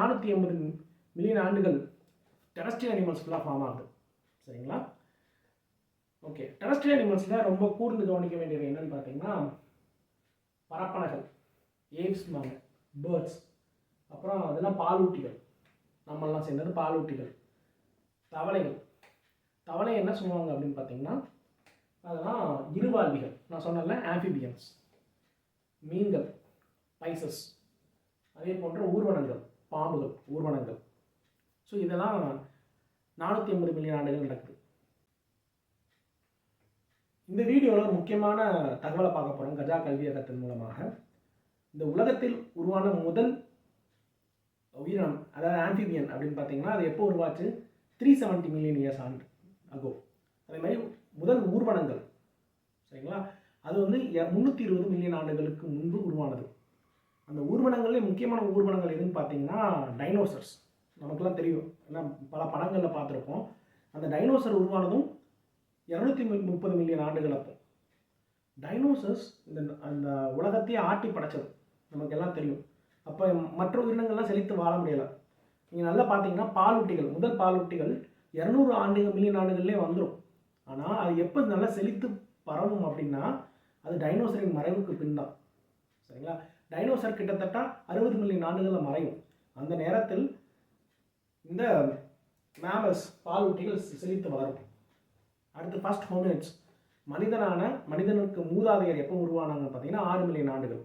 நானூற்றி எண்பது மில்லியன் ஆண்டுகள் டெரஸ்ட்ரியல் அனிமல்ஸ் ஃபுல்லாக ஃபார்ம் ஆகுது. சரிங்களா? ஓகே டெரஸ்ட்ரியல் அனிமல்ஸில் ரொம்ப கூர்ந்து கவனிக்க வேண்டியது என்னன்னு பார்த்தீங்கன்னா பரப்பனகள் ஏவ்ஸ்மாங்க பேர்ட்ஸ் அப்புறம் அதெல்லாம் பாலூட்டிகள். நம்மெல்லாம் சேர்ந்தது பாலூட்டிகள். தவளைகள். தவளை என்ன சொல்லுவாங்க அப்படின்னு பார்த்தீங்கன்னா அதெல்லாம் இருவாழ்விகள் நான் சொன்னேன்ல ஆம்பிபியன்ஸ் மீன்கள் பைசஸ் அதே போன்ற ஊர்வனங்கள். பாம்புகள் ஊர்வனங்கள். ஸோ இதெல்லாம் நானூற்றி ஐம்பது மில்லியன் ஆண்டுகள் நடக்குது. இந்த வீடியோவில் ஒரு முக்கியமான தகவலை பார்க்க போகிறோம் கஜா கல்வியகத்தின் மூலமாக. இந்த உலகத்தில் உருவான முதல் உயிரினம் அதாவது ஆம்பிபியன் அப்படின்னு பார்த்தீங்கன்னா அது எப்போ உருவாச்சு? த்ரீ செவன்ட்டி மில்லியன் இயர்ஸ் ஆண்டு அகோ அதே மாதிரி முதல் ஊர்வனங்கள். சரிங்களா? அது வந்து முந்நூற்றி இருபது மில்லியன் ஆண்டுகளுக்கு முன்பு உருவானது. ஊர்வனங்கள்லேயே முக்கியமான ஊர்வனங்கள் எதுன்னு பார்த்தீங்கன்னா டைனோசர்ஸ் நமக்கெல்லாம் தெரியும். ஏன்னா பல படங்களில் பார்த்துருப்போம். அந்த டைனோசர் உருவானதும் இரநூத்தி முப்பது மில்லியன் ஆண்டுகள் அப்போ. டைனோசர்ஸ் இந்த அந்த உலகத்தையே ஆட்டி படைச்சது. நமக்கு எல்லாம் தெரியும். அப்போ மற்ற உயிரினங்கள்லாம் செழித்து வாழ முடியலை. நீங்கள் நல்லா பார்த்தீங்கன்னா பாலூட்டிகள் முதல் பாலூட்டிகள் இரநூறு ஆண்டுகள் மில்லியன் ஆண்டுகள்லேயே வந்துடும் ஆனால் அது எப்போ நல்லா செழித்து பரவும் அப்படின்னா அது டைனோசரின் மறைவுக்கு பின் தான். சரிங்களா? டைனோசர் கிட்டத்தட்ட அறுபது மில்லியன் ஆண்டுகளில் மறையும். அந்த நேரத்தில் இந்த மேமல்ஸ் பாலூட்டிகள் செழித்து வளரும். அடுத்து ஃபர்ஸ்ட் ஹோமினிட்ஸ் மனிதனான மனிதனுக்கு மூதாதையர் எப்போ உருவானாங்கன்னு பார்த்தீங்கன்னா ஆறு மில்லியன் ஆண்டுகள்